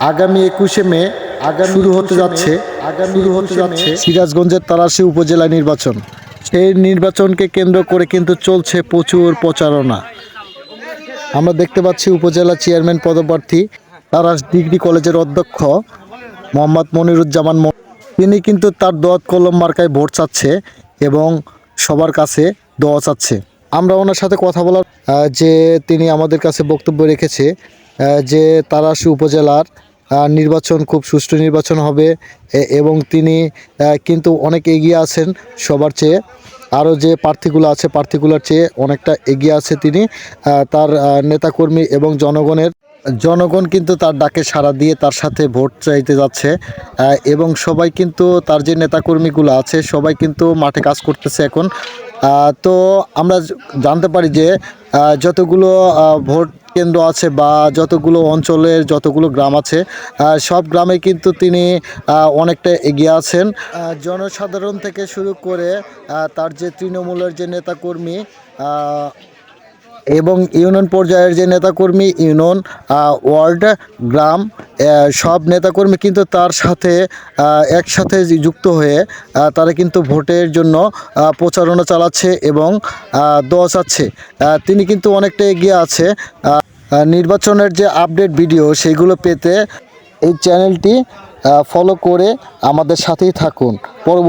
আগামী একুশে মে আগামী শুরু হতে যাচ্ছে আগামী শুরু হতে যাচ্ছে সিরাজগঞ্জের তারাশি উপজেলা নির্বাচন। সেই নির্বাচনকে কেন্দ্র করে কিন্তু চলছে প্রচুর প্রচারণা। আমরা দেখতে পাচ্ছি উপজেলা চেয়ারম্যান পদপ্রার্থী তারাস ডিগ্রি কলেজের অধ্যক্ষ মোহাম্মদ মনিরুজ্জামান ম- তিনি কিন্তু তার দোয়াত কলম মার্কায় ভোট চাচ্ছে এবং সবার কাছে দোয়া চাচ্ছে। আমরা ওনার সাথে কথা বলার যে তিনি আমাদের কাছে বক্তব্য রেখেছে যে তারাশি উপজেলার নির্বাচন, খুব সুষ্ঠু নির্বাচন হবে। এবং তিনি কিন্তু অনেক এগিয়ে আছেন সবার চেয়ে। আরও যে প্রার্থীগুলো আছে, প্রার্থীগুলোর চেয়ে অনেকটা এগিয়ে আছে তিনি তার নেতাকর্মী এবং জনগণের। জনগণ কিন্তু তার ডাকে সাড়া দিয়ে তার সাথে ভোট চাইতে যাচ্ছে এবং সবাই কিন্তু তার যে নেতাকর্মীগুলো আছে, সবাই কিন্তু মাঠে কাজ করতেছে এখন। তো আমরা জানতে পারি যে যতগুলো ভোট কেন্দ্র আছে বা যতগুলো অঞ্চলের যতগুলো গ্রাম আছে সব গ্রামে কিন্তু তিনি অনেকটা এগিয়ে আছেন। জনসাধারণ থেকে শুরু করে তার যে তৃণমূলের যে নেতাকর্মী এবং ইউনিয়ন পর্যায়ের যে নেতাকর্মী ইউনিয়ন ওয়ার্ড, গ্রাম সব নেতাকর্মী কিন্তু তার সাথে একসাথে যুক্ত হয়ে তারা কিন্তু ভোটের জন্য প্রচারণা চালাচ্ছে এবং দোয়া তিনি কিন্তু অনেকটা এগিয়ে আছে। নির্বাচনের যে আপডেট ভিডিও সেগুলো পেতে এই চ্যানেলটি ফলো করে আমাদের সাথেই থাকুন। পরবর্তী